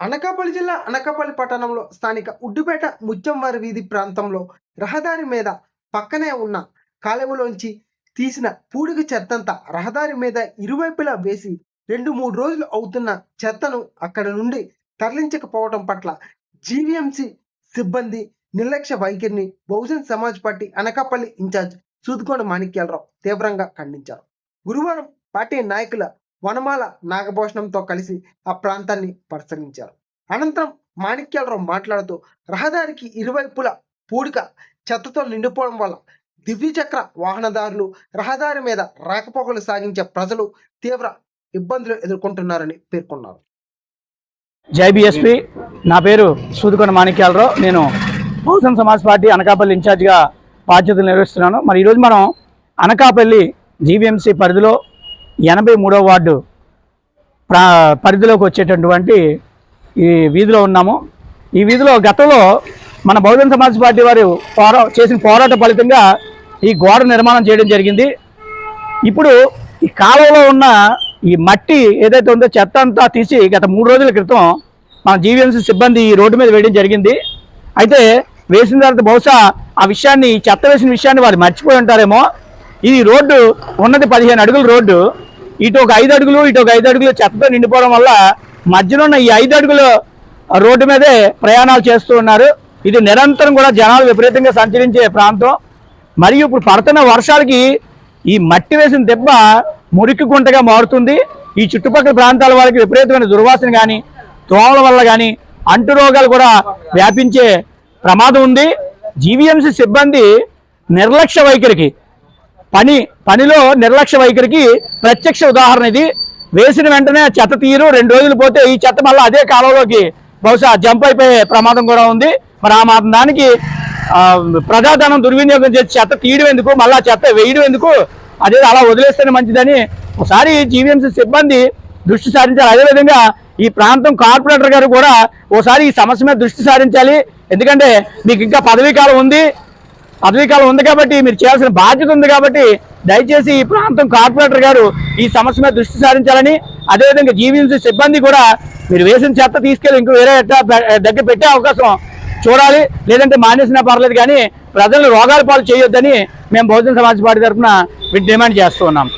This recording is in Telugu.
అనకాపల్లి జిల్లా అనకాపల్లి పట్టణంలో స్థానిక ఉడ్డుపేట ముత్యంవారి వీధి ప్రాంతంలో రహదారి మీద పక్కనే ఉన్న కాలువలోంచి తీసిన పూడిక చెత్తంతా రహదారి మీద ఇరువైపులా వేసి రెండు మూడు రోజులు అవుతున్న చెత్తను అక్కడ నుండి తరలించకపోవడం పట్ల జీవీఎంసీ సిబ్బంది నిర్లక్ష్య వైఖరిని బహుజన్ సమాజ్ పార్టీ అనకాపల్లి ఇన్ఛార్జ్ సూదుకోణ మాణిక్యాలరావు తీవ్రంగా ఖండించారు. గురువారం పార్టీ నాయకుల వనమాల నాగభూషణంతో కలిసి ఆ ప్రాంతాన్ని పరిశీలించారు అనంతరం మాణిక్యాలరావు మాట్లాడుతూ రహదారికి ఇరువైపుల పూడిక చెత్తతో నిండిపోవడం వల్ల దివ్యచక్ర వాహనదారులు రహదారి మీద రాకపోకలు సాగించే ప్రజలు తీవ్ర ఇబ్బందులు ఎదుర్కొంటున్నారని పేర్కొన్నారు. జై బిఎస్పి. నా పేరు సూదుకొండ మాణిక్యాలరావు. నేను బహుజన్ సమాజ్ పార్టీ అనకాపల్లి ఇన్ఛార్జ్గా బాధ్యతలు నిర్వహిస్తున్నాను. మరి ఈరోజు మనం అనకాపల్లి జీవీఎంసీ పరిధిలో ఎనభై మూడవ వార్డు ప్రా పరిధిలోకి వచ్చేటటువంటి ఈ వీధిలో ఉన్నాము. ఈ వీధిలో గతంలో మన బహుజన్ సమాజ్ పార్టీ వారు పోరా చేసిన పోరాట ఫలితంగా ఈ గోడ నిర్మాణం చేయడం జరిగింది. ఇప్పుడు ఈ కాలంలో ఉన్న ఈ మట్టి ఏదైతే ఉందో చెత్త అంతా తీసి గత మూడు రోజుల క్రితం మన జీవీఎంసీ సిబ్బంది ఈ రోడ్డు మీద వేయడం జరిగింది. అయితే వేసిన తర్వాత బహుశా ఆ విషయాన్ని చెత్త వేసిన విషయాన్ని వారు మర్చిపోయి ఉంటారేమో. ఈ రోడ్డు ఉన్నది పదిహేను అడుగుల రోడ్డు. ఇటు ఒక ఐదు అడుగులు ఇటు ఒక ఐదు అడుగులు చెత్తతో నిండిపోవడం వల్ల మధ్యలో ఉన్న ఈ ఐదు అడుగులు రోడ్డు మీదే ప్రయాణాలు చేస్తూ ఉన్నారు. ఇది నిరంతరం కూడా జనాలు విపరీతంగా సంచరించే ప్రాంతం. మరియు ఇప్పుడు పడుతున్న వర్షాలకి ఈ మట్టి వేసిన దెబ్బ మురికి గుంటగా మారుతుంది. ఈ చుట్టుపక్కల ప్రాంతాల వాళ్ళకి విపరీతమైన దుర్వాసన కానీ దోమల వల్ల కానీ అంటు రోగాలు కూడా వ్యాపించే ప్రమాదం ఉంది. జీవీఎంసీ సిబ్బంది నిర్లక్ష్య వైఖరికి పని పనిలో నిర్లక్ష్య వైఖరికి ప్రత్యక్ష ఉదాహరణ ఇది. వేసిన వెంటనే చెత్త తీరు రెండు రోజులు పోతే ఈ చెత్త మళ్ళీ అదే కాలంలోకి బహుశా జంప్ అయిపోయే ప్రమాదం కూడా ఉంది. మరి ఆ మాత్రం దానికి ప్రజాధనం దుర్వినియోగం చేసి చెత్త తీయడం ఎందుకు? మళ్ళా చెత్త వేయడం ఎందుకు? అదే అలా వదిలేస్తేనే మంచిదని ఒకసారి జీవీఎంసీ సిబ్బంది దృష్టి సారించాలి. అదేవిధంగా ఈ ప్రాంతం కార్పొరేటర్ గారు కూడా ఓసారి ఈ సమస్య మీద దృష్టి సారించాలి. ఎందుకంటే మీకు ఇంకా పదవీకాలం ఉంది. పదవీకాలం ఉంది కాబట్టి మీరు చేయాల్సిన బాధ్యత ఉంది కాబట్టి దయచేసి ఈ ప్రాంతం కార్పొరేటర్ గారు ఈ సమస్య మీద దృష్టి సారించాలని. అదేవిధంగా జీవీఎంసీ సిబ్బంది కూడా మీరు వేసిన చెత్త తీసుకెళ్ళి ఇంకో వేరే దగ్గర పెట్టే అవకాశం చూడాలి. లేదంటే మానేసినా పర్లేదు కానీ ప్రజలు రోగాల పాలు చేయొద్దని మేము బహుజన సమాజ్ పార్టీ తరఫున డిమాండ్ చేస్తూ ఉన్నాం.